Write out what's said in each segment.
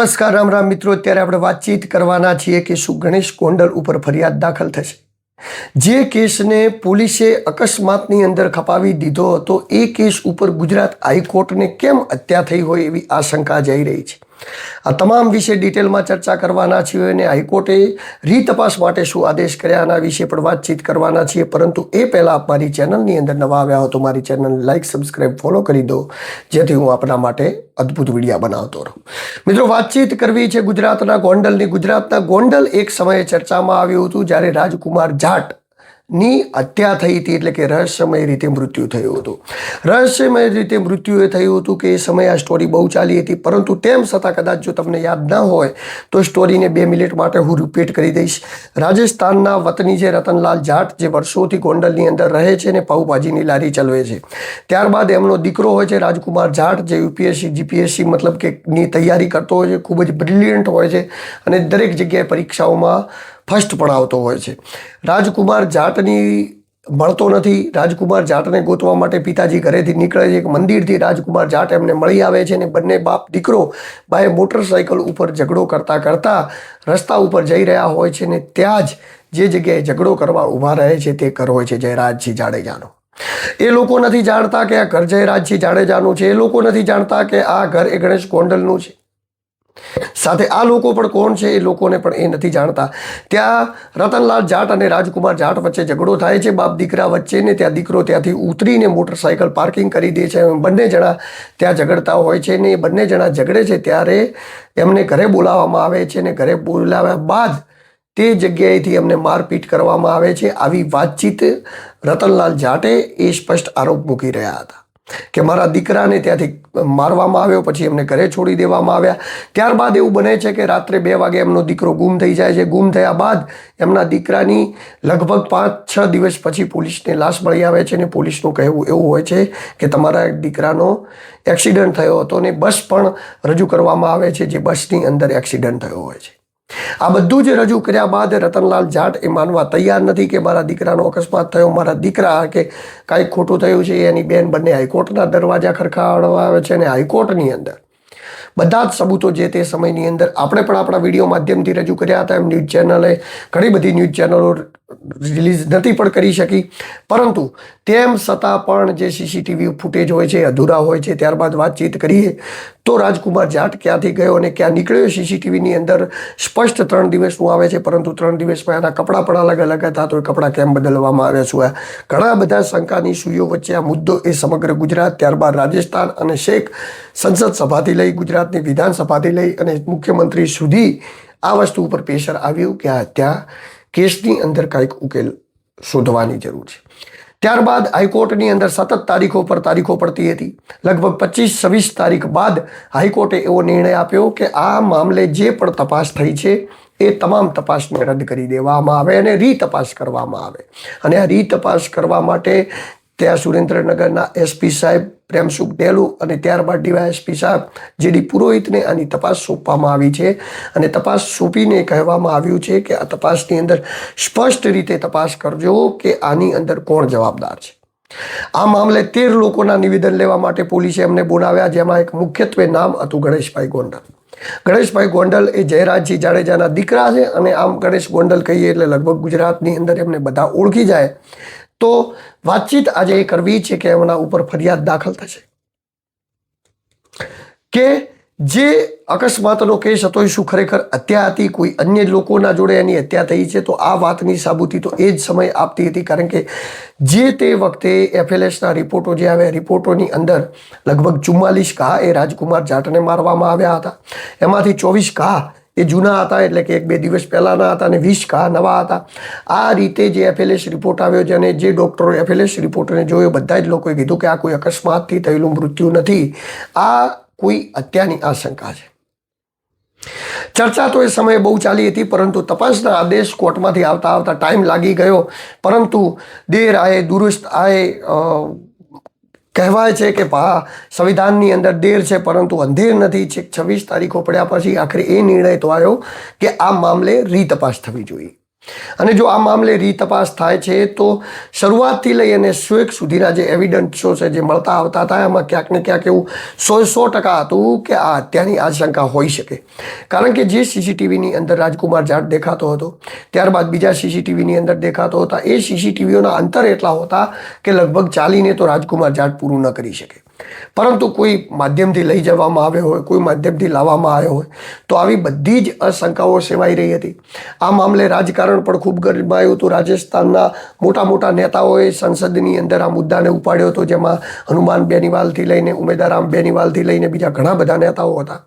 નમસ્કાર, રામ રામ મિત્રો. અત્યારે આપણે વાતચીત કરવાના છીએ કે શું ગણેશ ગોંડલ ઉપર ફરિયાદ દાખલ થશે. જે કેસને પોલીસે અકસ્માતની અંદર ખપાવી દીધો હતો, એ કેસ ઉપર ગુજરાત હાઈકોર્ટને કેમ હત્યા થઈ હોય એવી આશંકા જઈ રહી છે? આ તમામ વિશે ડિટેલમાં ચર્ચા કરવાના છીએ અને હાઈકોર્ટે રીતપાસ માટે શું આદેશ કર્યા આના વિશે પણ વાતચીત કરવાના છીએ. પરંતુ એ પહેલાં આપ મારી ચેનલની અંદર નવા આવ્યા હો તો મારી ચેનલ લાઇક સબસ્ક્રાઇબ, ફોલો કરી દો. જેથી હું આપના માટે અદ્ભુત વિડીયા બનાવતો રહું. મિત્રો, વાતચીત કરવી છે ગુજરાતના ગોંડલની. ગુજરાતના ગોંડલ એક સમયે ચર્ચામાં આવ્યું હતું જ્યારે રાજકુમાર જાટ ની હત્યા થઈ હતી એટલે કે રહસ્યમય રીતે મૃત્યુ થયું હતું. રહસ્યમય રીતે મૃત્યુ એ થયું હતું કે એ સમયે આ સ્ટોરી બહુ ચાલી હતી, પરંતુ તેમ છતાં કદાચ જો તમને યાદ ન હોય, તો સ્ટોરીને બે મિનિટ માટે હું રિપીટ કરી દઈશ. રાજસ્થાનના વતની છે રતનલાલ જાટ જે વર્ષોથી ગોંડલની અંદર રહે છે અને પાઉભાજીની લારી ચલાવે છે. ત્યારબાદ એમનો દીકરો હોય છે રાજકુમાર જાટ, જે યુપીએસસી, જીપીએસસી મતલબ કે ની તૈયારી કરતો હોય છે, ખૂબ જ બ્રિલિયન્ટ હોય છે અને દરેક જગ્યાએ પરીક્ષાઓમાં ફર્સ્ટ પણ આવતો હોય છે. રાજકુમાર જાટની મળતો નથી. રાજકુમાર જાટને ગોતવા માટે પિતાજી ઘરેથી નીકળે છે. એક મંદિરથી રાજકુમાર જાટ એમને મળી આવે છે અને બંને બાપ દીકરો બાએ મોટરસાયકલ ઉપર ઝઘડો કરતા કરતાં રસ્તા ઉપર જઈ રહ્યા હોય છે ને ત્યાં જ જે જગ્યાએ ઝઘડો કરવા ઊભા રહે છે તે ઘર હોય છે જયરાજસિંહ જાડેજાનો. એ લોકો નથી જાણતા કે આ ઘર જયરાજસિંહ જાડેજાનું છે. એ લોકો નથી જાણતા કે આ ઘર એ ગણેશ ગોંડલનું છે. સાથે આ લોકો પણ કોણ છે એ લોકોને પણ એ નથી જાણતા. ત્યાં રતનલાલ જાટ અને રાજકુમાર જાટ વચ્ચે ઝઘડો થાય છે. બાપ દીકરા વચ્ચે ને ત્યાં દીકરો ત્યાંથી ઉતરીને મોટરસાયકલ પાર્કિંગ કરી દે છે. બંને જણા ત્યાં ઝઘડતા હોય છે ને એ બંને જણા ઝઘડે છે ત્યારે એમને ઘરે બોલાવવામાં આવે છે ને ઘરે બોલાવ્યા બાદ તે જગ્યાએથી એમને મારપીટ કરવામાં આવે છે. આવી વાતચીત રતનલાલ જાટે એ સ્પષ્ટ આરોપ મૂકી રહ્યા હતા. કે મારા દીકરાને ત્યાંથી મારવામાં આવ્યો, પછી એમને ઘરે છોડી દેવામાં આવ્યા. ત્યારબાદ એવું બને છે કે રાત્રે બે વાગે એમનો દીકરો ગુમ થઈ જાય છે. ગુમ થયા બાદ એમના દીકરાની લગભગ પાંચ, છ દિવસ પછી પોલીસને લાશ મળી આવે છે ને પોલીસનું કહેવું એવું હોય છે કે તમારા દીકરાનો એક્સિડન્ટ થયો હતો ને બસ પણ રજૂ કરવામાં આવે છે જે બસની અંદર એક્સિડન્ટ થયો હોય છે. આ બધું જ રજૂ કર્યા બાદ રતનલાલ જાટ એ માનવા તૈયાર નથી કે મારા દીકરાનો અકસ્માત થયો. મારા દીકરા કે કાંઈક ખોટું થયું છે એની બેન બંને હાઈકોર્ટના દરવાજા ખરખાડવા આવે છે અને હાઈકોર્ટની અંદર. બધા જ સબૂતો જે તે સમયની અંદર આપણે પણ આપણા વીડિયો માધ્યમથી રજૂ કર્યા હતા. એમ ન્યૂઝ ચેનલે ઘણી બધી ન્યૂઝ ચેનલો રિલીઝ નથી પણ કરી શકી. પરંતુ તેમ છતાં પણ જે સીસીટીવી ફૂટેજ હોય છે, અધૂરા હોય છે, ત્યારબાદ વાતચીત કરીએ, તો રાજકુમાર જાટ ક્યાંથી ગયો અને ક્યાં નીકળ્યો સીસીટીવીની અંદર સ્પષ્ટ ત્રણ દિવસનું આવે છે, પરંતુ ત્રણ દિવસમાં એના કપડાં પણ અલગ અલગ હતા, તો એ કપડાં કેમ બદલવામાં આવે છે? ઘણા બધા શંકાની સુઈઓ વચ્ચે આ મુદ્દો એ સમગ્ર ગુજરાત, ત્યારબાદ રાજસ્થાન અને શેખ સંસદ સભાથી લઈ, ગુજરાતની વિધાનસભાથી લઈ અને મુખ્યમંત્રી સુધી આ વસ્તુ ઉપર પ્રેશર આવ્યું કે આ ત્યાં કેસની અંદર કાંઈક ઉકેલ શોધવાની જરૂર છે. ત્યારબાદ હાઈકોર્ટની અંદર સતત તારીખો પર તારીખો પડતી હતી. લગભગ પચીસ છવ્વીસ તારીખ બાદ હાઈકોર્ટે એવો નિર્ણય આપ્યો કે આ મામલે જે પણ તપાસ થઈ છે, એ તમામ તપાસને રદ કરી દેવામાં આવે અને રીતપાસ કરવામાં આવે. અને આ રીતપાસ કરવા માટે ત્યાં સુરેન્દ્રનગરના એસપી સાહેબ પ્રેમસુખ ડેલુ અને ત્યારબાદ ડીવાયએસપી સાહેબ જેડી પુરોહિતને આની તપાસ સોંપવામાં આવી છે. અને તપાસ સોંપીને કહેવામાં આવ્યું છે કે આ તપાસની અંદર સ્પષ્ટ રીતે તપાસ કરજો કે આની અંદર કોણ જવાબદાર છે. આ મામલે તેર લોકોના નિવેદન લેવા માટે પોલીસે એમને બોલાવ્યા, જેમાં એક મુખ્યત્વે નામ હતું ગણેશભાઈ ગોંડલ. ગણેશભાઈ ગોંડલ એ જયરાજજી જાડેજાના દીકરા છે અને આમ ગણેશ ગોંડલ કહીએ એટલે લગભગ ગુજરાતની અંદર એમને બધા ઓળખી જાય. તો વાતચીત આજે એ કરવી છે કે એમના ઉપર ફરિયાદ દાખલ થશે. કે જે અકસ્માતનો કેસ હતો એ શું ખરેખર હત્યા હતી, કોઈ અન્ય લોકોના જોડે એની હત્યા થઈ છે, તો આ વાતની સાબુતી તો એ જ સમય આપતી હતી, કારણ કે જે તે વખતે એફએલએસના રિપોર્ટો જે આવ્યા, રિપોર્ટોની અંદર લગભગ ચુમ્માલીસ ઘા એ રાજકુમાર જાટને મારવામાં આવ્યા હતા. એમાંથી ચોવીસ ઘા એ જૂના હતા એટલે કે એક બે દિવસ પહેલાંના હતા અને વીસ કા નવા હતા. આ રીતે જે એફએલએસ રિપોર્ટ આવ્યો છે અને જે ડૉક્ટરો એફએલએસ રિપોર્ટને જોયો, બધા જ લોકોએ કીધું કે આ કોઈ અકસ્માતથી થયેલું મૃત્યુ નથી. આ કોઈ હત્યાની આશંકા છે. ચર્ચા તો એ સમયે બહુ ચાલી હતી, પરંતુ તપાસના આદેશ કોર્ટમાંથી આવતા આવતા ટાઈમ લાગી ગયો. પરંતુ દેર આએ દુરુસ્ત આએ કહેવાય છે કે ભા, સંવિધાનની અંદર દેર છે, પરંતુ અંધેર નથી. છેક છવ્વીસ તારીખો પડ્યા પછી આખરે એ નિર્ણય તો આવ્યો કે આ મામલે રીતપાસ થવી જોઈએ. અને જો આ મામલે રીતપાસ થાય છે, તો શરૂઆતથી લઈ અને સ્વેક સુધીના જે એવિડન્સો છે, જે મળતા આવતા હતા, એમાં ક્યાંક ને ક્યાંક એવું સો સો ટકા હતું કે આ હત્યાની આશંકા હોઈ શકે. કારણ કે જે સીસીટીવીની અંદર રાજકુમાર જાટ દેખાતો હતો, ત્યારબાદ બીજા સીસીટીવીની અંદર દેખાતો હતા, એ સીસીટીવીઓના અંતર એટલા હતા કે લગભગ ચાલીને તો રાજકુમાર જાટ પૂરું ન કરી શકે. પરંતુ કોઈ માધ્યમથી લઈ જવામાં આવ્યો હોય, કોઈ માધ્યમથી લાવવામાં આવ્યો હોય, તો આવી બધી જ અશંકાઓ સેવાઈ રહી હતી. આ મામલે રાજકારણ પણ ખૂબ ગરમાયું હતું. રાજસ્થાનના મોટા મોટા નેતાઓએ સંસદની અંદર આ મુદ્દાને ઉપાડ્યો હતો, જેમાં હનુમાન બેનીવાલથી લઈને ઉમેદારામ બેનીવાલથી લઈને બીજા ઘણા બધા નેતાઓ હતા.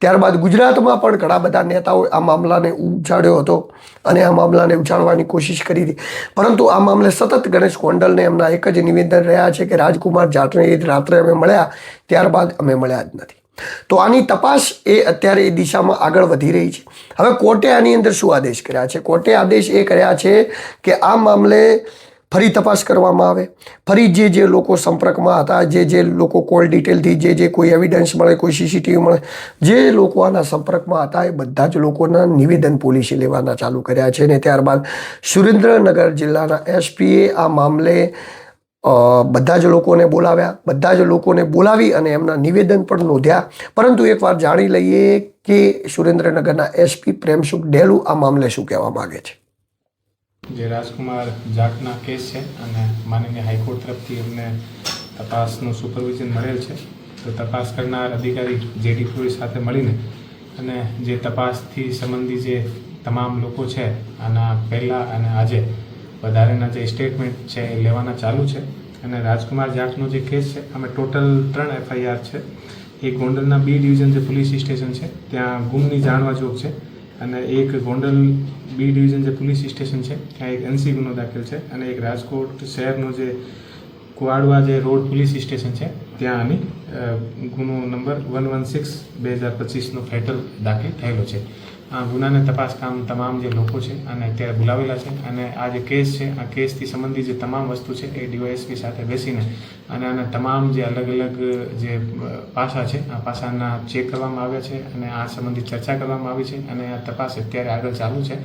ત્યારબાદ ગુજરાતમાં પણ ઘણા બધા નેતાઓએ આ મામલાને ઉછાળ્યો હતો અને આ મામલાને ઉછાળવાની કોશિશ કરી હતી. પરંતુ આ મામલે સતત ગણેશ કોંડલને એમના એક જ નિવેદન રહ્યા છે કે રાજકુમાર જાટને રાત્રે અમે મળ્યા, ત્યારબાદ અમે મળ્યા જ નથી. તો આની તપાસ એ અત્યારે એ દિશામાં આગળ વધી રહી છે. હવે કોર્ટે આની અંદર શું આદેશ કર્યા છે? કોર્ટે આદેશ એ કર્યા છે કે આ મામલે ફરી તપાસ કરવામાં આવે. ફરી જે જે લોકો સંપર્કમાં હતા, જે જે લોકો કોલ ડિટેલથી, જે જે કોઈ એવિડન્સ મળે, કોઈ સીસીટીવી મળે, જે લોકો આના સંપર્કમાં હતા એ બધા જ લોકોના નિવેદન પોલીસે લેવાના ચાલુ કર્યા છે અને ત્યારબાદ સુરેન્દ્રનગર જિલ્લાના એસપીએ આ મામલે બધા જ લોકોને બોલાવ્યા. બધા જ લોકોને બોલાવી અને એમના નિવેદન પણ નોંધ્યા. પરંતુ એકવાર જાણી લઈએ કે સુરેન્દ્રનગરના એસપી પ્રેમસુખ ડેલુ આ મામલે શું કહેવા માગે છે? જે રાજકુમાર જાટના કેસ છે અને માનનીય હાઈકોર્ટ તરફથી અમને તપાસનું સુપરવિઝન મળેલ છે. તો તપાસ કરનાર અધિકારી જેડી પુરી સાથે મળીને અને જે તપાસથી સંબંધી જે તમામ લોકો છે, આના પહેલાં અને આજે વધારેના જે સ્ટેટમેન્ટ છે એ લેવાના ચાલુ છે. અને રાજકુમાર જાટનો જે કેસ છે અમે ટોટલ ત્રણ એફઆઈઆર છે. એ ગોંડલના બી ડિવિઝન જે પોલીસ સ્ટેશન છે, ત્યાં ગુમની જાણવા જોગ છે. અને એક ગોંડલ બી ડિવિઝન જે પોલીસ સ્ટેશન છે, ત્યાં એક એનસી ગુનો દાખલ છે અને એક રાજકોટ શહેરનો જે કુવાડવા જે રોડ પોલીસ સ્ટેશન છે, ત્યાં આની ગુનો નંબર વન વન સિક્સ બે હજાર પચીસનો ફેટલ દાખલ થયેલો છે. આ ગુનાને તપાસ કામ તમામ જે લોકો છે અને અત્યારે બોલાવેલા છે અને આ જે કેસ છે, આ કેસથી સંબંધિત જે તમામ વસ્તુ છે એ ડીવાયએસપી સાથે બેસીને અને આના તમામ જે અલગ અલગ જે પાસા છે, આ પાસાના ચેક કરવામાં આવ્યા છે અને આ સંબંધિત ચર્ચા કરવામાં આવી છે અને આ તપાસ અત્યારે આગળ ચાલુ છે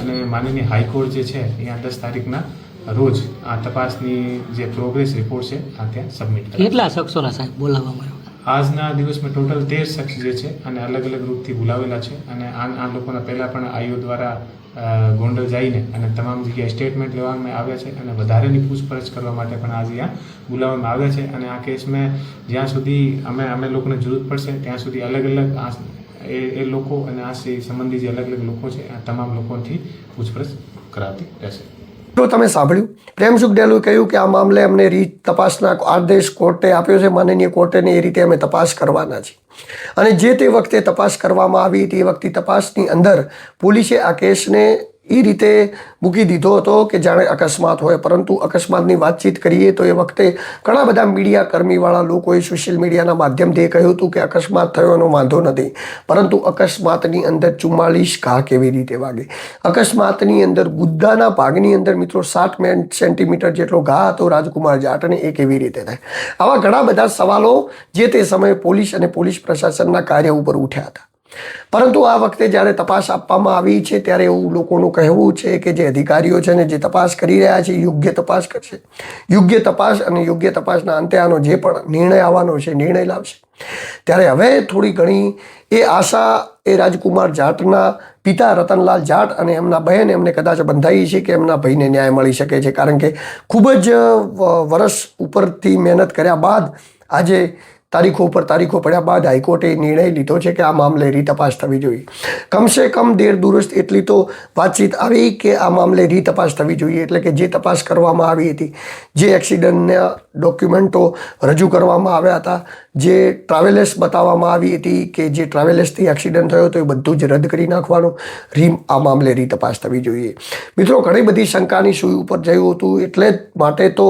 અને માનનીય હાઈકોર્ટ જે છે અહીંયા દસ તારીખના રોજ આ તપાસની જે પ્રોગ્રેસ રિપોર્ટ છે, આ ત્યાં સબમિટ કેટલા શખ્સોના સાહેબ બોલાવવામાં આવ્યા? આજના દિવસમાં ટોટલ તેર શખ્સ જે છે અને અલગ અલગ રૂપથી બોલાવેલા છે અને આ લોકોના પહેલાં પણ આઈઓ દ્વારા ગોંડલ જઈને અને તમામ જગ્યાએ સ્ટેટમેન્ટ લેવામાં આવ્યા છે અને વધારેની પૂછપરછ કરવા માટે પણ આજે અહીંયા બોલાવવામાં આવ્યા છે અને આ કેસમાં જ્યાં સુધી અમે અમે લોકોને જરૂર પડશે, ત્યાં સુધી અલગ અલગ આ એ એ લોકો અને આ સંબંધી જે અલગ અલગ લોકો છે, આ તમામ લોકોથી પૂછપરછ કરાવતી રહેશે. તો તમે સાંભળ્યું પ્રેમસુખ ડેલુએ કહ્યું કે આ મામલે અમને રીત તપાસના આદેશ કોર્ટે આપ્યો છે, માનનીય કોર્ટેને એ રીતે અમે તપાસ કરવાના છીએ. અને જે તે વખતે તપાસ કરવામાં આવી તે વખતે તપાસની અંદર પોલીસે આ કેસને એ રીતે મૂકી દીધો હતો કે જાણે અકસ્માત હોય. પરંતુ અકસ્માતની વાતચીત કરીએ તો એ વખતે ઘણા બધા મીડિયા કર્મીવાળા લોકોએ સોશિયલ મીડિયાના માધ્યમથી એ કહ્યું હતું કે અકસ્માત થયો એનો વાંધો નથી. પરંતુ અકસ્માતની અંદર ચુમ્માલીસ ઘા કેવી રીતે વાગે? અકસ્માતની અંદર ગુદ્દાના ભાગની અંદર મિત્રો સાત સેન્ટીમીટર જેટલો ઘા હતો રાજકુમાર જાટને, એ કેવી રીતે થાય? આવા ઘણા બધા સવાલો જે તે સમયે પોલીસ અને પોલીસ પ્રશાસનના કાર્ય ઉપર ઉઠ્યા હતા. પરંતુ આ વખતે જ્યારે તપાસ આપવામાં આવી છે, ત્યારે એવું લોકોનું કહેવું છે કે જે અધિકારીઓ છે ને જે તપાસ કરી રહ્યા છે, યોગ્ય તપાસ કરશે. યોગ્ય તપાસ અને યોગ્ય તપાસના અંતે આનો જે પણ નિર્ણય આવવાનો છે, નિર્ણય લાવશે. ત્યારે હવે થોડી ઘણી એ આશા એ રાજકુમાર જાટના પિતા રતનલાલ જાટ અને એમના બહેન એમને કદાચ બંધાઈ છે કે એમના ભાઈને ન્યાય મળી શકે છે. કારણ કે ખૂબ જ વ- વરસ ઉપરથી મહેનત કર્યા બાદ આજે તારીખો ઉપર તારીખો પડ્યા બાદ હાઈકોર્ટે નિર્ણય લીધો છે કે આ મામલે રીતપાસ થવી જોઈએ. કમસે કમ દેર દુરસ્ત એટલી તો વાતચીત આવી કે આ મામલે રીતપાસ થવી જોઈએ. એટલે કે જે તપાસ કરવામાં આવી હતી, જે એક્સિડન્ટના ડોક્યુમેન્ટો રજૂ કરવામાં આવ્યા હતા, જે ટ્રાવેલર્સ બતાવવામાં આવી હતી કે જે ટ્રાવેલર્સથી એક્સિડન્ટ થયો તો એ બધું જ રદ કરી નાખવાનું રીમ આ મામલે રીતપાસ થવી જોઈએ. મિત્રો, ઘણી બધી શંકાની સુઈ ઉપર જયું હતું. એટલે જ માટે તો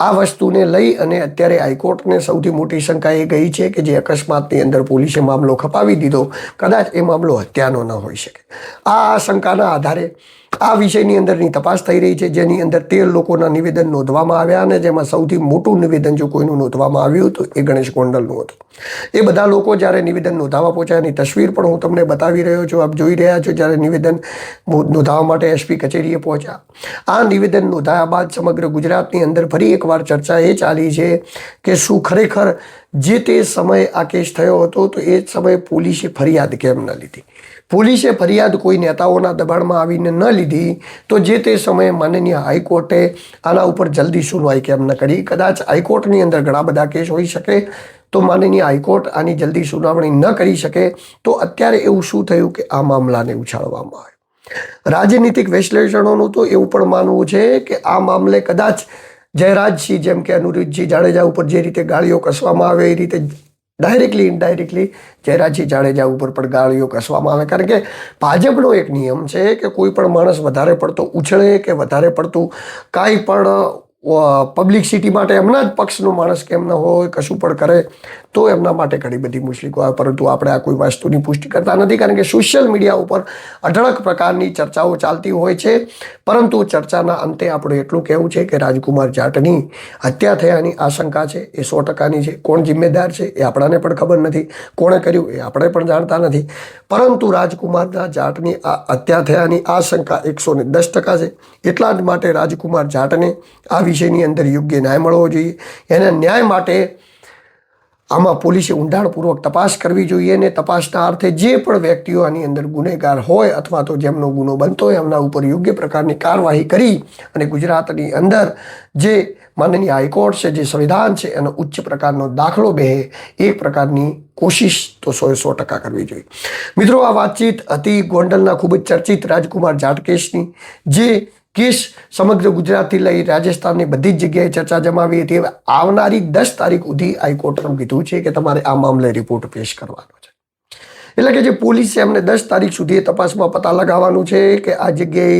આ વસ્તુને લઈ અને અત્યારે હાઈકોર્ટને સૌથી મોટી શંકા એ ગઈ છે કે જે અકસ્માતની અંદર પોલીસે મામલો ખપાવી દીધો, કદાચ એ મામલો હત્યાનો ન હોઈ શકે. આ શંકાના આધારે આ વિષયની અંદરની તપાસ થઈ રહી છે, જેની અંદર તેર લોકોના નિવેદન નોંધવામાં આવ્યા અને જેમાં સૌથી મોટું નિવેદન જો કોઈનું નોંધવામાં આવ્યું હતું, એ ગણેશ ગોંડલનું હતું. એ બધા લોકો જ્યારે નિવેદન નોંધાવા પહોંચ્યા, એની તસવીર પણ હું તમને બતાવી રહ્યો છું, આપ જોઈ રહ્યા છો જ્યારે નિવેદન નોંધાવવા માટે એસપી કચેરીએ પહોંચ્યા. આ નિવેદન નોંધાયા બાદ સમગ્ર ગુજરાતની અંદર ફરી એકવાર ચર્ચા એ ચાલી છે કે શું ખરેખર જે તે સમયે આ કેસ થયો હતો, તો એ સમયે પોલીસે ફરિયાદ કેમ ન લીધી? પોલીસે ફરિયાદ કોઈ નેતાઓના દબાણમાં આવીને ન લીધી, તો જે તે સમયે માનનીય હાઈકોર્ટે આના ઉપર જલ્દી સુનવાઈ કેમ ન કરી. કદાચ હાઈકોર્ટની અંદર ઘણા બધા કેસ હોઈ શકે, તો માનનીય હાઈકોર્ટ આની જલ્દી સુનાવણી ન કરી શકે, તો અત્યારે એવું શું થયું કે આ મામલાને ઉછાળવામાં આવ્યો? રાજનીતિક વિશ્લેષણોનું તો એવું પણ માનવું છે કે આ મામલે કદાચ જયરાજસિંહ જેમ કે અનુરુદ્ધજી જાડેજા ઉપર જે રીતે ગાળીઓ કસવામાં આવે, એ રીતે ડાયરેક્ટલી ઇનડાયરેક્ટલી જયરાજસિંહ જાડેજા ઉપર પણ ગાળીઓ કસવામાં આવે. કારણ કે ભાજપનો એક નિયમ છે કે કોઈ પણ માણસ વધારે પડતો ઉછળે કે વધારે પડતું કાંઈ પણ પબ્લિકસિટી માટે એમના જ પક્ષનો માણસ કેમ ન હોય, કશું પણ કરે, તો એમના માટે ઘણી બધી મુશ્કેલીઓ આવે. પરંતુ આપણે આ કોઈ વસ્તુની પુષ્ટિ કરતા નથી, કારણ કે સોશિયલ મીડિયા ઉપર અઢળક પ્રકારની ચર્ચાઓ ચાલતી હોય છે. પરંતુ ચર્ચાના અંતે આપણે એટલું કહેવું છે કે રાજકુમાર જાટની હત્યા થયાની આશંકા છે, એ સો ટકાની છે. કોણ જિમ્મેદાર છે એ આપણાને પણ ખબર નથી, કોણે કર્યું એ આપણે પણ જાણતા નથી. પરંતુ રાજકુમારના જાટની આ હત્યા થયાની આશંકા એકસો ને દસ ટકા છે. એટલા જ માટે રાજકુમાર જાટને આ વિષયની અંદર યોગ્ય ન્યાય મળવો જોઈએ. એના ન્યાય માટે આમાં પોલીસે ઊંડાણપૂર્વક તપાસ કરવી જોઈએ અને તપાસના અર્થે જે પણ વ્યક્તિઓ આની અંદર ગુનેગાર હોય અથવા તો જેમનો ગુનો બનતો હોય એમના ઉપર યોગ્ય પ્રકારની કાર્યવાહી કરી અને ગુજરાતની અંદર જે માનનીય હાઈકોર્ટ છે, જે સંવિધાન છે, એનો ઉચ્ચ પ્રકારનો દાખલો બેહે એક પ્રકારની કોશિશ તો સો સો ટકા કરવી જોઈએ. મિત્રો, આ વાતચીત હતી ગોંડલના ખૂબ જ ચર્ચિત રાજકુમાર જાટકેશની, જે કેસ સમગ્ર ગુજરાતથી લઈ રાજસ્થાનની બધી જ જગ્યાએ ચર્ચા જમાવી હતી. આવનારી દસ તારીખ સુધી હાઈકોર્ટનું કીધું છે કે તમારે આ મામલે રિપોર્ટ પેશ કરવાનો છે. એટલે કે જે પોલીસ એમને દસ તારીખ સુધી તપાસમાં પતા લગાવવાનું છે કે આ જગ્યાએ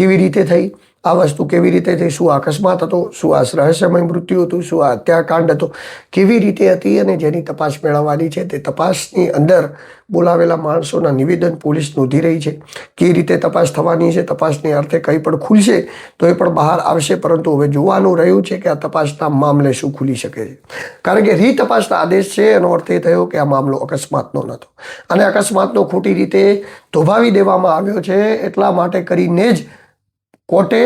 કેવી રીતે થઈ. આ વસ્તુ કેવી રીતે થઈ? શું અકસ્માત હતો? શું આ રહસ્યમય મૃત્યુ હતું? શું આ હત્યાકાંડ હતો? કેવી રીતે હતી અને જેની તપાસ મેળવવાની છે? તે તપાસની અંદર બોલાવેલા માણસોના નિવેદન પોલીસ નોંધી રહી છે. કેવી રીતે તપાસ થવાની છે? તપાસની અર્થે કંઈ પણ ખુલશે તો એ પણ બહાર આવશે, પરંતુ હવે જોવાનું રહ્યું છે કે આ તપાસના મામલે શું ખુલી શકે છે. કારણ કે રીતપાસના આદેશ છે, એનો અર્થ એ થયો કે આ મામલો અકસ્માતનો નહોતો. અને અકસ્માતનો ખોટી રીતે ધોભાવી દેવામાં આવ્યો છે, એટલા માટે કરીને જ કોર્ટે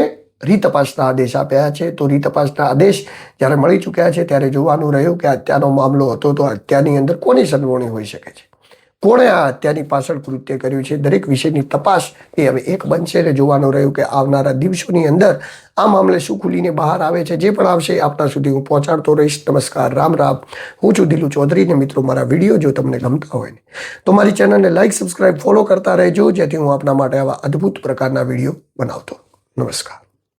રીતપાસના આદેશ આપ્યા છે. તો રીતપાસના આદેશ જ્યારે મળી ચૂક્યા છે ત્યારે જોવાનું રહ્યું કે હત્યાનો મામલો હતો તો હત્યાની અંદર કોની સંડોવણી હોઈ શકે છે? કોણે આ હત્યાની પાછળ કૃત્ય કર્યું છે? દરેક વિષયની તપાસ એ હવે એક બનશે અને જોવાનું રહ્યું કે આવનારા દિવસોની અંદર આ મામલે શું ખુલીને બહાર આવે છે? જે પણ આવશે આપના સુધી હું પહોંચાડતો રહીશ. નમસ્કાર, રામ રામ. હું છું દિલુ ચૌધરી ને મિત્રો મારા વીડિયો જો તમને ગમતા હોય ને, તો મારી ચેનલને લાઇક સબસ્ક્રાઇબ, ફોલો કરતા રહેજો. જેથી હું આપના માટે આવા અદ્ભુત પ્રકારના વીડિયો બનાવતો નમસ્કાર